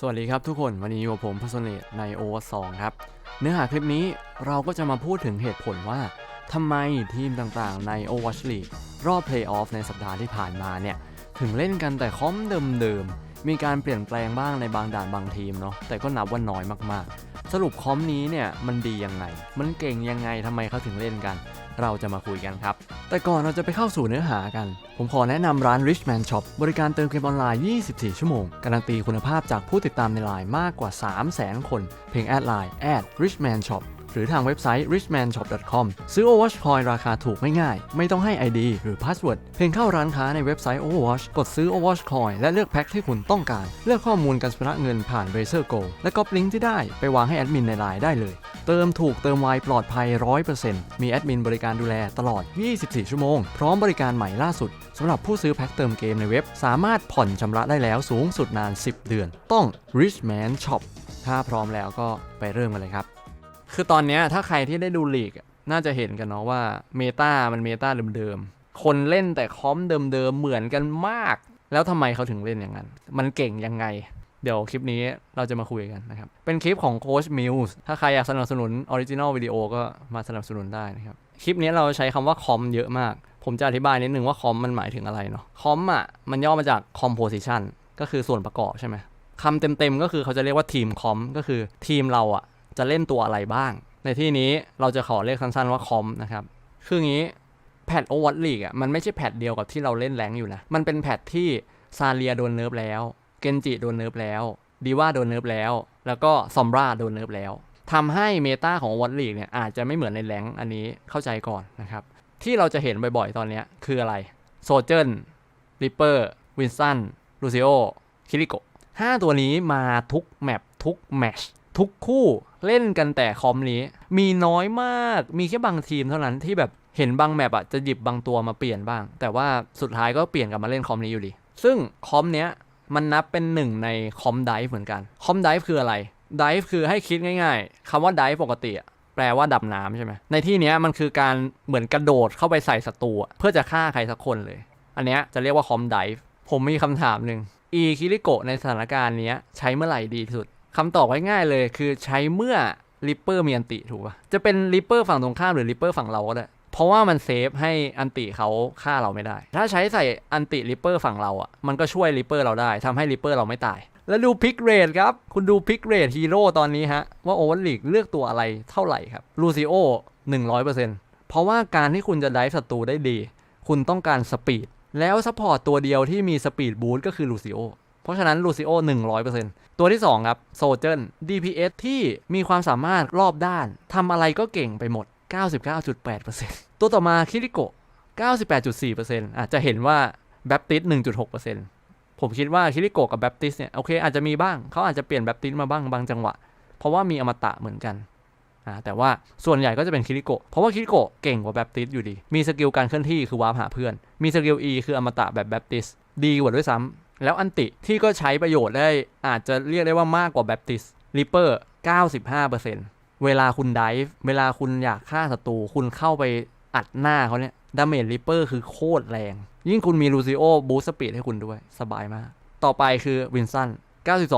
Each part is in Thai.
สวัสดีครับทุกคนวันนี้อยู่กับผมพัสเนตใน o อ e r 2ครับ เนื้อหาคลิปนี้เราก็จะมาพูดถึงเหตุผลว่าทำไมทีมต่างๆใน Overwatch League รอบ Playoff ในสัปดาห์ที่ผ่านมาเนี่ย ถึงเล่นกันแต่คอมเดิมๆ มีการเปลี่ยนแปลงบ้างในบางด่านบางทีมเนาะแต่ก็นับว่าน้อยมากๆ สรุปคอมนี้เนี่ยมันดียังไง มันเก่งยังไงทำไมเขาถึงเล่นกัน เราจะมาคุยกันครับ แต่ก่อนเราจะไปเข้าสู่เนื้อหากัน ผมขอแนะนำร้าน Richman Shop บริการเติมเกมออนไลน์ 24 ชั่วโมง การันตีคุณภาพจากผู้ติดตามในไลน์มากกว่า 300,000 คน เพียงแอดไลน์ @richman shop หรือทางเว็บไซต์ richmanshop.com ซื้อ Overwatch Coin ราคาถูกไม่ง่าย ไม่ต้องให้ ID หรือ Password เพียงเข้าร้านค้าในเว็บไซต์ Overwatch กดซื้อ Overwatch Coin และเลือกแพ็คที่คุณต้องการ เลือกข้อมูลการชำระเงินผ่าน Razer Go และก๊อปลิงก์ที่ได้ไปวางให้แอดมินในไลน์ได้เลย เติมถูกเติมไวปลอดภัย 100%มีแอดมินบริการดูแลตลอด 24 ชั่วโมง พร้อมบริการใหม่ล่าสุดสำหรับผู้ซื้อแพ็คเติมเกมในเว็บ สามารถผ่อนชำระได้แล้วสูงสุดนาน 10 เดือน ต้อง Richman Shop ถ้าพร้อมแล้วก็ไปเริ่มกันเลยครับ คือตอนเนี้ยถ้าใครที่ได้ดูลีกน่าจะเห็นกันเนาะว่าเมตามันเมตาเดิมๆ คนเล่นแต่คอมเดิมๆ เหมือนกันมาก แล้วทำไมเขาถึงเล่นอย่างนั้น มันเก่งยังไง เดี๋ยวคลิปนี้เราจะมาคุยกันนะครับ เป็นคลิปของโค้ชมิลส์ถ้าใครอยากสนับสนุนออริจินอลวิดีโอก็มาสนับสนุนได้นะครับ คลิปนี้เราใช้คำว่าคอมเยอะมาก ผมจะอธิบายนิดนึงว่าคอมมันหมายถึงอะไรเนาะ คอมอะมันย่อมาจาก composition ก็คือส่วนประกอบใช่ไหมคำเต็มๆก็คือเขาจะเรียกว่าทีมคอมก็คือทีมเราอะ จะเล่นตัวอะไรบ้าง ในที่นี้เราจะขอเรียกสั้นๆว่าคอมนะครับ คืออย่างนี้แพทโอวัตลีกอะมันไม่ใช่แพทเดียวกับที่เราเล่นแรงอยู่นะ มันเป็นแพทที่ซาเลียโดนเนิร์ฟแล้ว เกนจิโดนเนิร์ฟแล้วดีว่าโดนเนิร์ฟแล้ว แล้วก็ซอมราโดนเนิร์ฟแล้วทำให้เมตาของวัตลีกเนี่ยอาจจะไม่เหมือนในแรงอันนี้เข้าใจก่อนนะครับ ที่เราจะเห็นบ่อยๆ ตอนนี้คืออะไรโซเจนริปเปอร์วินสันลูซิโอคิริโกห้าตัวนี้มาทุกแมปทุกแมชทุกคู่ เล่นกันแต่คอมนี้ มีน้อยมาก มีแค่บางทีมเท่านั้นที่แบบเห็นบางแมปอะจะหยิบบางตัวมาเปลี่ยนบ้าง แต่ว่าสุดท้ายก็เปลี่ยนกลับมาเล่นคอมนี้อยู่ดี ซึ่งคอมเนี้ยมันนับเป็นหนึ่งในคอมไดฟ์เหมือนกัน คอมไดฟ์คืออะไร ไดฟ์คือให้คิดง่ายๆคำว่าไดฟ์ปกติอะแปลว่าดับน้ำใช่ไหม ในที่นี้มันคือการเหมือนกระโดดเข้าไปใส่ศัตรูเพื่อจะฆ่าใครสักคนเลย อันเนี้ยจะเรียกว่าคอมไดฟ์ผมมีคำถามหนึ่งอีคิริโกะในสถานการณ์นี้ใช้เมื่อไหร่ดีที่สุด คำตอบง่ายๆเลยคือใช้เมื่อริปเปอร์มีอันติถูกปะจะเป็นริปเปอร์ฝั่งตรงข้ามหรือริปเปอร์ฝั่งเราก็ได้เพราะว่ามันเซฟให้อันติเขาฆ่าเราไม่ได้ ถ้าใช้ใส่อันติริปเปอร์ฝั่งเราอะมันก็ช่วยริปเปอร์เราได้ทำให้ริปเปอร์เราไม่ตาย แล้วดูพิกเรทครับ คุณดูพิกเรทฮีโร่ตอนนี้ฮะ ว่าโอเวอร์ลีกเลือกตัวอะไรเท่าไหร่ครับลูซิโอ100%เพราะว่าการที่คุณจะไดฟ์ศัตรูได้ดี คุณต้องการสปีดแล้วซัพพอร์ตตัวเดียวที่มีสปีดบูสต์ก็คือลูซิโอ เพราะฉะนั้นลูซิโอ100%ตัวที่ 2 ครับโซเจน DPS ที่มีความสามารถรอบด้านทำอะไรก็เก่งไปหมด 99.8%ตัวต่อมาคิริโกะ98.4%อาจจะเห็นว่าแบปติส1.6%ผมคิดว่าคิริโกะกับแบปติสเนี่ยโอเคอาจจะมีบ้างเขาอาจจะเปลี่ยนแบปติสมาบ้างบางจังหวะ เพราะว่ามีอมตะเหมือนกันอ่าแต่ว่าส่วนใหญ่ก็จะเป็นคิริโกะ เพราะว่าคิริโกะเก่งกว่าแบปติสอยู่ดี มีสกิลการเคลื่อนที่คือวาร์ปหาเพื่อน มีสกิล E คืออมตะแบบแบปติส ดีกว่าด้วยซ้ำ แล้วอันติที่ก็ใช้ประโยชน์ได้อาจจะเรียกได้ว่ามากกว่าแบปติสริปเปอร์ 95%เวลาคุณไดฟ์เวลาคุณอยากฆ่าศัตรูคุณเข้าไปอัดหน้าเขาเนี่ยดาเมจริปเปอร์คือโคตรแรง ยิ่งคุณมีลูซิโอบูสปีดให้คุณด้วย สบายมาก ต่อไปคือวินสัน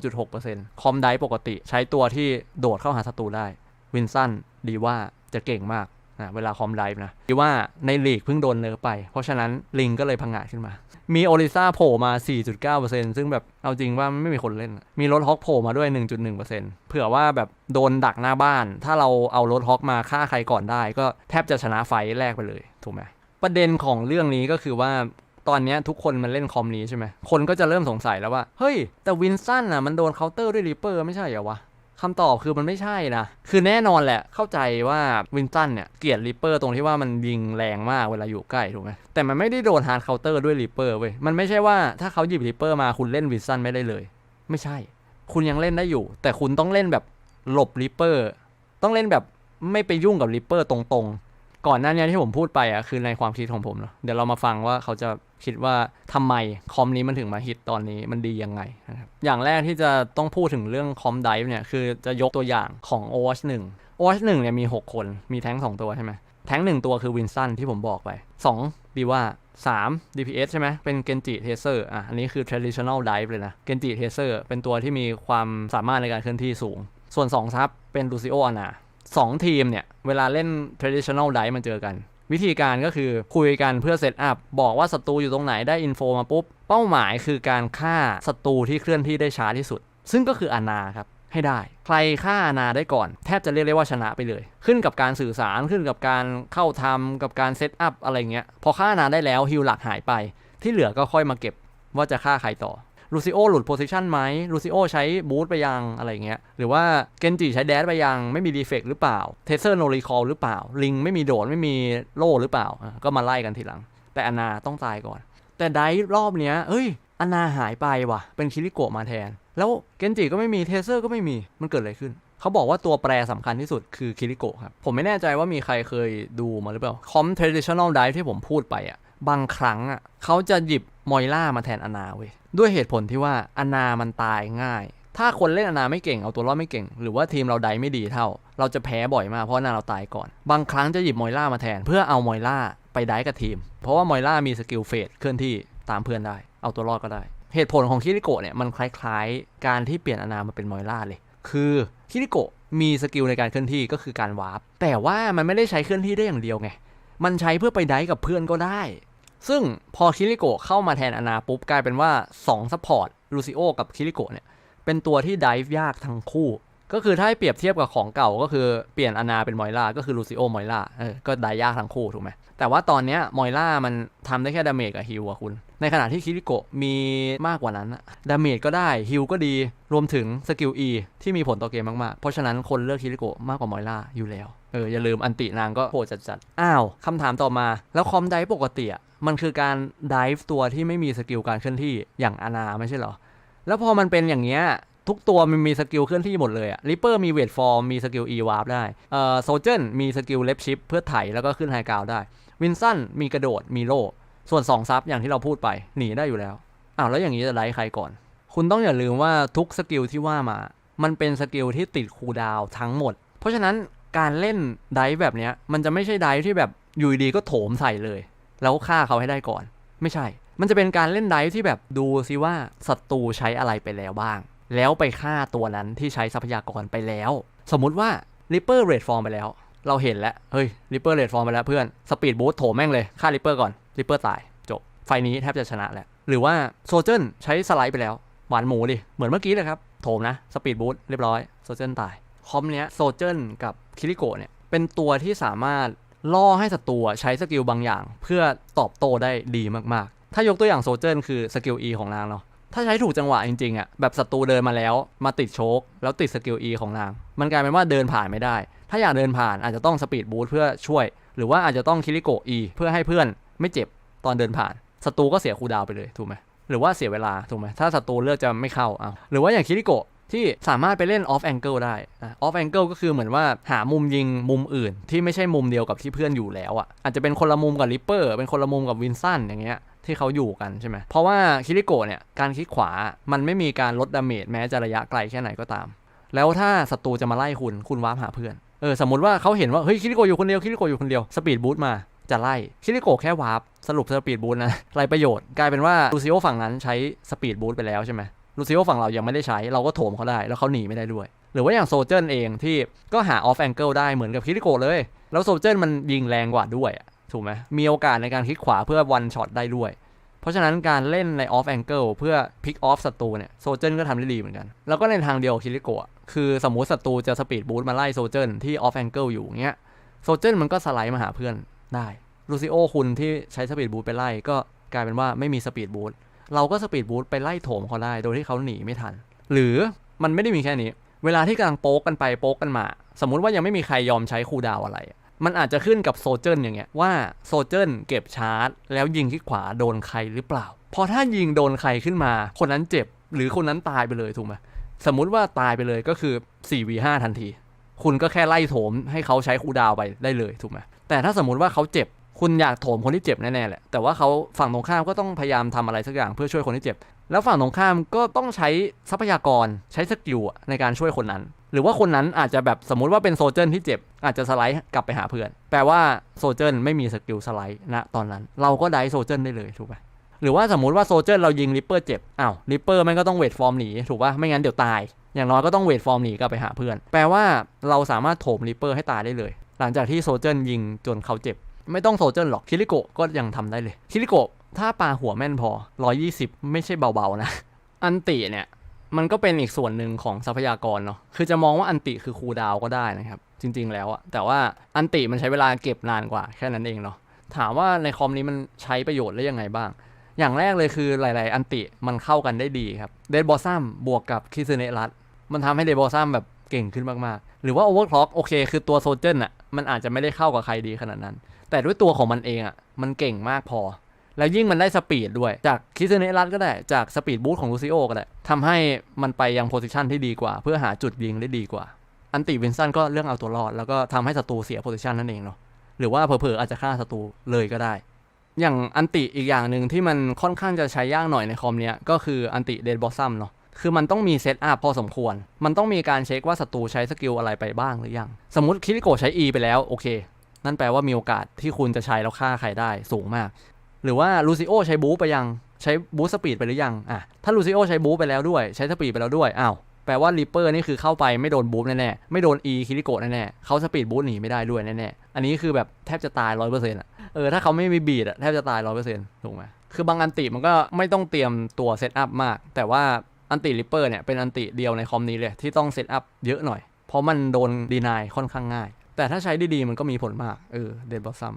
92.6%คอมไดปกติใช้ตัวที่โดดเข้าหาศัตรูได้ วินสันดีว่าจะเก่งมาก นะเวลาคอมไดนะดีว่าในลีกเพิ่งโดนเนิร์ฟไป เพราะฉะนั้นลิงก็เลยพังงาขึ้นมา มีโอริซาโผล่มา 4.9%ซึ่งแบบเอาจริงว่าไม่มีคนเล่น มีรถฮอกโผล่มาด้วย 1.1%เผื่อว่าแบบโดนดักหน้าบ้าน ถ้าเราเอารถฮอกมาฆ่าใครก่อนได้ ก็แทบจะชนะไฟแรกไปเลยถูกไหมประเด็นของเรื่องนี้ก็คือว่าตอนนี้ทุกคนมันเล่นคอมนี้ใช่ไหม คนก็จะเริ่มสงสัยแล้วว่า เฮ้ย แต่วินสันอะมันโดนเคาน์เตอร์ด้วยริปเปอร์ไม่ใช่เหรอวะ คำตอบคือมันไม่ใช่นะ คือแน่นอนแหละ เข้าใจว่าวินสันเนี่ย เกลียดริปเปอร์ตรงที่ว่ามันยิงแรงมากเวลาอยู่ใกล้ถูกไหมแต่มันไม่ได้โดนฮาร์ดเคาน์เตอร์ด้วยริปเปอร์เว้ย มันไม่ใช่ว่าถ้าเขาหยิบริปเปอร์มาคุณเล่นวินสันไม่ได้เลย ไม่ใช่ คุณยังเล่นได้อยู่ แต่คุณต้องเล่นแบบหลบริปเปอร์ ต้องเล่นแบบไม่ไปยุ่งกับริปเปอร์ตรงๆ ก่อนหน้านี้ที่ผมพูดไปอะคือในความคิดของผมเนาะเดี๋ยวเรามาฟังว่าเขาจะคิดว่าทำไมคอมนี้มันถึงมาฮิตตอนนี้มันดียังไงนะครับอย่างแรกที่จะต้องพูดถึงเรื่องคอมไดฟ์เนี่ยคือจะยกตัวอย่างของ Overwatch 1 Overwatch 1เนี่ยมี 6 คนมีแท้ง2ตัวใช่ไหมแท้งหนึ่งตัวคือวินสันที่ผมบอกไป2ดีว่า 3 DPS ใช่ไหมเป็นเกนจิเทเซอร์อะอันนี้คือ traditional dive เลยนะเกนจิเทเซอร์เป็นตัวที่มีความสามารถในการเคลื่อนที่สูง ส่วน2ซับเป็นลูซิโออานา สองทีมเนี่ย เวลาเล่น traditional dive มันเจอกัน วิธีการก็คือคุยกันเพื่อเซตอัพบอกว่าศัตรูอยู่ตรงไหนได้อินโฟมาปุ๊บ เป้าหมายคือการฆ่าศัตรูที่เคลื่อนที่ได้ช้าที่สุด ซึ่งก็คืออานาครับให้ได้ ใครฆ่าอานาได้ก่อน แทบจะเรียกได้ว่าชนะไปเลย ขึ้นกับการสื่อสารขึ้นกับการเข้าทำกับการเซตอัพอะไรเงี้ยพอฆ่าอานาได้แล้วฮิลหลักหายไป ที่เหลือก็ค่อยมาเก็บว่าจะฆ่าใครต่อ ลูซิโอหลุดโพซิชันไหมลูซิโอใช้บูทไปยังอะไรเงี้ยหรือว่าเกนจิใช้แดดไปยังไม่มีดีเฟกหรือเปล่าเทเซอร์โนรีคอลหรือเปล่า ลิงไม่มีโดดไม่มีโล่หรือเปล่า ก็มาไล่กันทีหลัง แต่อนาต้องตายก่อน แต่ไดฟ์รอบเนี้ยเอ้ยอนาหายไปว่ะ เป็นคิริโกะมาแทน แล้วเกนจิก็ไม่มีเทเซอร์ก็ไม่มีมันเกิดอะไรขึ้นเขาบอกว่าตัวแปรสำคัญที่สุดคือคิริโกะครับ ผมไม่แน่ใจว่ามีใครเคยดูมาหรือเปล่าคอม traditional dive ที่ผมพูดไปอะ บางครั้งอะเขาจะหยิบมอยล่ามาแทนอนาเว้ยด้วยเหตุผลที่ว่าอนามันตายง่าย ถ้าคนเล่นอนาไม่เก่งเอาตัวรอดไม่เก่ง หรือว่าทีมเราไดไม่ดีเท่า เราจะแพ้บ่อยมากเพราะอนาเราตายก่อน บางครั้งจะหยิบมอยล่ามาแทน เพื่อเอามอยล่าไปไดกับทีม เพราะว่ามอยล่ามีสกิลเฟดเคลื่อนที่ตามเพื่อนได้ เอาตัวรอดก็ได้ เหตุผลของคิริโกะเนี่ยมันคล้ายๆ การที่เปลี่ยนอนามาเป็นมอยล่าเลย คือคิริโกะมีสกิลในการเคลื่อนที่ก็คือการวาร์ปแต่ว่ามันไม่ได้ใช้เคลื่อนที่ได้อย่างเดียวไงมันใช้เพื่อไปไดกับเพื่อนก็ได้ ซึ่งพอคิริโกเข้ามาแทนอนาปุ๊บกลายเป็นว่า2ซัพพอร์ตลูซิโอกับคิริโกเนี่ยเป็นตัวที่ไดฟ์ยากทั้งคู่ ก็คือถ้าให้เปรียบเทียบกับของเก่าก็คือเปลี่ยนอนาเป็นมอยล่าก็คือลูซิโอมอยล่าเออก็ได้ยากทั้งคู่ถูกไหมแต่ว่าตอนเนี้ยมอยล่ามันทำได้แค่ดาเมจกับฮิลอะคุณ ในขณะที่คิริโกะมีมากกว่านั้นดาเมจก็ได้ฮิลก็ดีรวมถึงสกิล E ที่มีผลต่อเกมมาก ๆ เพราะฉะนั้นคนเลือกคิริโกะมากกว่ามอยล่าอยู่แล้วเอออย่าลืมอันตินางก็โหดจัดๆอ้าวคำถามต่อมาแล้วคอมไดฟ์ปกติอะมันคือการไดฟ์ตัวที่ไม่มีสกิลการเคลื่อนที่อย่างอานาไม่ใช่เหรอแล้วพอมันเป็นอย่างเงี้ย ทุกตัวมันมีสกิลเคลื่อนที่หมดเลยอะริปเปอร์มีเวทฟอร์มมีสกิล E วาร์ปได้เอ่อโซเจนมีสกิลเลฟชิปเพื่อไถแล้วก็ขึ้นไฮกราวได้วินสันมีกระโดดมีโล่ส่วน2ซับอย่างที่เราพูดไปหนีได้อยู่แล้วอ้าวแล้วอย่างนี้จะไลฟ์ใครก่อน คุณต้องอย่าลืมว่าทุกสกิลที่ว่ามา มันเป็นสกิลที่ติดคูดาวทั้งหมด เพราะฉะนั้นการเล่นไดฟ์แบบเนี้ยมันจะไม่ใช่ไดฟ์ที่แบบอยู่ดีก็โถมใส่เลย แล้วฆ่าเขาให้ได้ก่อน ไม่ใช่ มันจะเป็นการเล่นไดฟ์ที่แบบดูซิว่าศัตรูใช้อะไรไปแล้วบ้าง แล้วไปฆ่าตัวนั้นที่ใช้ทรัพยากรไปแล้ว สมมุติว่าริเปอร์เรดฟอร์มไปแล้ว เราเห็นแล้ว เฮ้ยริเปอร์เรดฟอร์มไปแล้วเพื่อนสปีดบูทโถมแม่งเลยฆ่าริเปอร์ก่อนริเปอร์ตายจบ ไฟนี้แทบจะชนะแล้ว หรือว่าโซเจนใช้สไลด์ไปแล้ว หวานหมูดิ เหมือนเมื่อกี้เลยครับ โถมนะสปีดบูทเรียบร้อยโซเจนตาย คอมเนี้ยโซเจนกับคิริโกะเนี่ยเป็นตัวที่สามารถล่อให้ศัตรูใช้สกิลบางอย่าง เพื่อตอบโต้ได้ดีมากๆ ถ้ายกตัวอย่างโซเจนคือสกิล E ของนางเนาะ ถ้าใช้ถูกจังหวะจริงๆอะแบบศัตรูเดินมาแล้ว มาติดโชกแล้วติดสกิล E ของนาง มันกลายเป็นว่าเดินผ่านไม่ได้ ถ้าอยากเดินผ่านอาจจะต้องสปีดบูทเพื่อช่วย หรือว่าอาจจะต้องคิริโกะ E เพื่อให้เพื่อนไม่เจ็บตอนเดินผ่านศัตรูก็เสียคูดาวไปเลยถูกไหมหรือว่าเสียเวลาถูกไหมถ้าศัตรูเลือกจะไม่เข้าเอาหรือว่าอย่างคิริโกะที่สามารถไปเล่น off angle ได้อ off angle ก็คือเหมือนว่าหามุมยิงมุมอื่น ที่ไม่ใช่มุมเดียวกับที่เพื่อนอยู่แล้วอะอาจจะเป็นคนละมุมกับริปเปอร์เป็นคนละมุมกับวินสันอย่างเงี้ย ที่เขาอยู่กันใช่ไหม เพราะว่าคิริโกะเนี่ยการคลิกขวามันไม่มีการลดดาเมจแม้จะระยะไกลแค่ไหนก็ตาม แล้วถ้าศัตรูจะมาไล่คุณคุณวาร์ปหาเพื่อน เออสมมติว่าเขาเห็นว่าเฮ้ยคิริโกะอยู่คนเดียวคิริโกะอยู่คนเดียวสปีดบูทมาจะไล่คิริโกะแค่วาร์ปสรุปสปีดบูทนะไรประโยชน์กลายเป็นว่าลูซิโอฝั่งนั้นใช้สปีดบูทไปแล้วใช่ไหมลูซิโอฝั่งเรายังไม่ได้ใช้เราก็โถมเขาได้แล้วเขาหนีไม่ได้ด้วย หรือว่าอย่างโซเจนเองที่ก็หาออฟแองเกิลได้เหมือนกับคิริโกะเลย แล้วโซเจนมันยิงแรงกว่าด้วยถูกไหมมีโอกาสในการคลิกขวาเพื่อวันช็อตได้ด้วย เพราะฉะนั้นการเล่นในออฟแองเกิลเพื่อพิกออฟศัตรูเนี่ยโซเจนก็ทำได้ดีเหมือนกัน แล้วก็ในทางเดียวคิริโกะคือสมมุติศัตรูจะสปีดบูทมาไล่โซเจนที่ออฟแองเกิลอยู่เงี้ยโซเจนมันก็สไลด์มาหาเพื่อนได้ลูซิโอคุณที่ใช้สปีดบูทไปไล่ก็กลายเป็นว่าไม่มีสปีดบูทเราก็สปีดบูทไปไล่โถมเขาได้โดยที่เขาหนีไม่ทัน หรือมันไม่ได้มีแค่นี้ เวลาที่กำลังโป๊กกันไปโป๊กกันมา สมมุติว่ายังไม่มีใครยอมใช้คูดาวอะไร มันอาจจะขึ้นกับโซเจนอย่างเงี้ยว่าโซเจนเก็บชาร์จ แล้วยิงที่ขวาโดนใครหรือเปล่า พอถ้ายิงโดนใครขึ้นมา คนนั้นเจ็บหรือคนนั้นตายไปเลยถูกไหมสมมุติว่าตายไปเลยก็คือ 4v5 ทันที คุณก็แค่ไล่โถมให้เขาใช้คูดาวไปได้เลยถูกไหมแต่ถ้าสมมติว่าเขาเจ็บคุณอยากโถมคนที่เจ็บแน่ๆแหละ แต่ว่าเขาฝั่งตรงข้ามก็ต้องพยายามทำอะไรสักอย่างเพื่อช่วยคนที่เจ็บ แล้วฝั่งตรงข้ามก็ต้องใช้ทรัพยากรใช้สกิลในการช่วยคนนั้น หรือว่าคนนั้นอาจจะแบบสมมุติว่าเป็นโซเจนที่เจ็บ อาจจะสไลด์กลับไปหาเพื่อน แปลว่าโซเจนไม่มีสกิลสไลด์ณตอนนั้น เราก็ได้โซเจนได้เลยถูกปะหรือว่าสมมติว่าโซเจนเรายิงริปเปอร์เจ็บอ้าวริปเปอร์มันก็ต้องเวทฟอร์มหนีถูกป่ะไม่งั้นเดี๋ยวตาย อย่างน้อยก็ต้องเวทฟอร์มหนีกลับไปหาเพื่อน แปลว่าเราสามารถโถมริปเปอร์ให้ตายได้เลย หลังจากที่โซเจนยิงจนเขาเจ็บ ไม่ต้องโซเจนหรอกคิริโกะก็ยังทำได้เลยคิริโกะถ้าปาหัวแม่นพอ 120 ไม่ใช่เบาๆนะ อันติเนี่ย มันก็เป็นอีกส่วนหนึ่งของทรัพยากรเนาะ คือจะมองว่าอันติคือคูดาวก็ได้นะครับ จริง ๆ แล้วอะแต่ว่าอันติมันใช้เวลาเก็บนานกว่าแค่นั้นเองเนาะ ถามว่าในคอมนี้มันใช้ประโยชน์ได้ยังไงบ้าง อย่างแรกเลยคือหลาย ๆ อันติมันเข้ากันได้ดีครับ เดดบอซัมบวกกับคิซึเนรัตมันทำให้เดดบอซัมแบบเก่งขึ้นมาก ๆ หรือว่าโอเวอร์คล็อกโอเค คือตัวโซเจนอะมันอาจจะไม่ได้เข้ากับใครดีขนาดนั้น แต่ด้วยตัวของมันเองอะมันเก่งมากพอ แล้วยิ่งมันได้สปีดด้วยจากคิซึเนรัตก็ได้จากสปีดบูทของลูซิโอก็ได้ทำให้มันไปยังโพซิชันที่ดีกว่า เพื่อหาจุดยิงได้ดีกว่า อันติวินสันก็เรื่องเอาตัวรอด แล้วก็ทำให้ศัตรูเสียโพซิชันนั่นเองเนาะหรือว่าเผลอๆอาจจะฆ่าศัตรูเลยก็ได้ อย่างอันติอีกอย่างหนึ่งที่มันค่อนข้างจะใช้ยากหน่อยในคอมเนี้ยก็คืออันติเดดบอสซัมเนาะคือมันต้องมีเซตอัพพอสมควร มันต้องมีการเช็คว่าศัตรูใช้สกิลอะไรไปบ้างหรือยัง สมมติคิริโกใช้ E ไปแล้วโอเค นั่นแปลว่ามีโอกาสที่คุณจะใช้แล้วฆ่าใครได้สูงมาก หรือว่าลูซิโอใช้บูไปยังใช้บูสปีดไปหรือยังอะถ้าลูซิโอใช้บูไปแล้วด้วย ใช้สปีดไปแล้วด้วยอ้าวแปลว่าริปเปอร์นี่คือเข้าไปไม่โดนบูฟแน่ๆ ไม่โดน E คิริโกะแน่ๆเขาสปีดบูหนีไม่ได้ด้วยแน่ๆ อันนี้คือแบบแทบจะตายร้อยเปอร์เซ็นต์อะ เออถ้าเขาไม่มีบีดอะแทบจะตายร้อยเปอร์เซ็นต์ถูกไหมคือบางอันติมันก็ไม่ต้องเตรียมตัวเซตอัพมาก แต่ว่าอันติริปเปอร์เนี่ยเป็นอันติเดียวในคอมนี้เลยที่ต้องเซตอัพเยอะหน่อย เพราะมันโดนดีนายค่อนข้างง่าย แต่ถ้าใช้ดีๆมันก็มีผลมาก เออเดนบอสซัม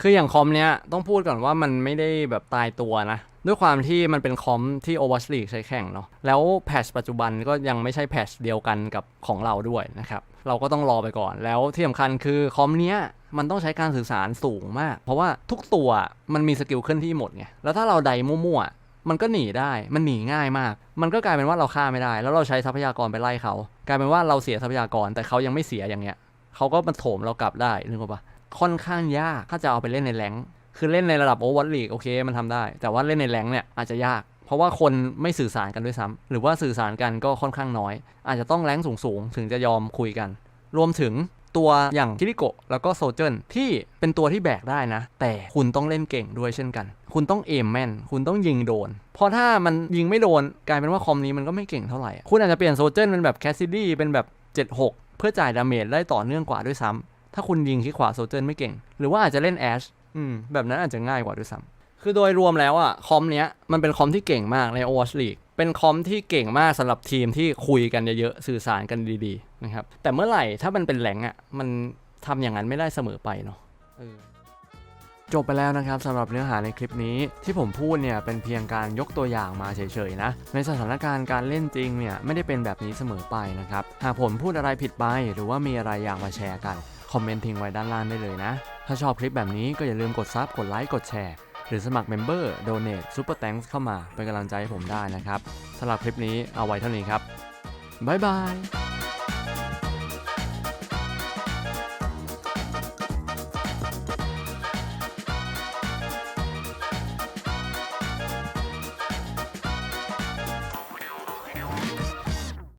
คืออย่างคอมเนี้ยต้องพูดก่อนว่ามันไม่ได้แบบตายตัวนะ ด้วยความที่มันเป็นคอมที่ Overwatch League ใช้แข่งเนาะแล้วแพทชปัจจุบันก็ยังไม่ใช่แพทชเดียวกันกับของเราด้วยนะครับเราก็ต้องรอไปก่อน แล้วที่สำคัญคือคอมเนี้ยมันต้องใช้การสื่อสารสูงมาก เพราะว่าทุกตัวมันมีสกิลเคลื่อนที่หมดไงแล้วถ้าเราใดมั่วๆมันก็หนีได้มันหนีง่ายมาก มันก็กลายเป็นว่าเราฆ่าไม่ได้ แล้วเราใช้ทรัพยากรไปไล่เขา กลายเป็นว่าเราเสียทรัพยากรแต่เขายังไม่เสียอย่างเงี้ยเขาก็มาโถมเรากลับได้นึกออกปะ ค่อนข้างยากถ้าจะเอาไปเล่นในแรงคือเล่นในระดับโอเวอร์ลีกโอเคมันทำได้ แต่ว่าเล่นในแรงเนี่ยอาจจะยาก เพราะว่าคนไม่สื่อสารกันด้วยซ้ำหรือว่าสื่อสารกันก็ค่อนข้างน้อย อาจจะต้องแรงสูงๆ ถึงจะยอมคุยกัน รวมถึงตัวอย่างคิริโกะแล้วก็โซเจนที่เป็นตัวที่แบกได้นะ แต่คุณต้องเล่นเก่งด้วยเช่นกัน คุณต้องเอมแม่นคุณต้องยิงโดน เพราะถ้ามันยิงไม่โดนกลายเป็นว่าคอมนี้มันก็ไม่เก่งเท่าไหร่ คุณอาจจะเปลี่ยนโซเจนเป็นแบบแคสซิดี้เป็นแบบ 76 เพื่อจ่ายดาเมจได้ต่อเนื่องกว่าด้วยซ้ำ ถ้าคุณยิงขี้ขวาโซเจนไม่เก่ง หรือว่าอาจจะเล่นแอชอืมแบบนั้นอาจจะง่ายกว่าด้วยซ้ำคือโดยรวมแล้วอะคอมเนี้ยมันเป็นคอมที่เก่งมากใน Overwatch League เป็นคอมที่เก่งมากสำหรับทีมที่คุยกันเยอะๆสื่อสารกันดีๆนะครับแต่เมื่อไหร่ถ้ามันเป็นแหลงอะมันทำอย่างนั้นไม่ได้เสมอไปเนาะเออจบไปแล้วนะครับสำหรับเนื้อหาในคลิปนี้ที่ผมพูดเนี่ยเป็นเพียงการยกตัวอย่างมาเฉยๆนะ ในสถานการณ์การเล่นจริงเนี่ยไม่ได้เป็นแบบนี้เสมอไปนะครับ หากผมพูดอะไรผิดไปหรือว่ามีอะไรอยากมาแชร์กัน คอมเมนต์ทิ้งไว้ด้านล่างได้เลยนะ ถ้าชอบคลิปแบบนี้ก็อย่าลืมกดซับกดไลค์กดแชร์ หรือสมัครเมมเบอร์โดเนทซูเปอร์แตงเข้ามาเป็นกำลังใจให้ผมได้นะครับสำหรับคลิปนี้เอาไว้เท่านี้ครับบ๊ายบาย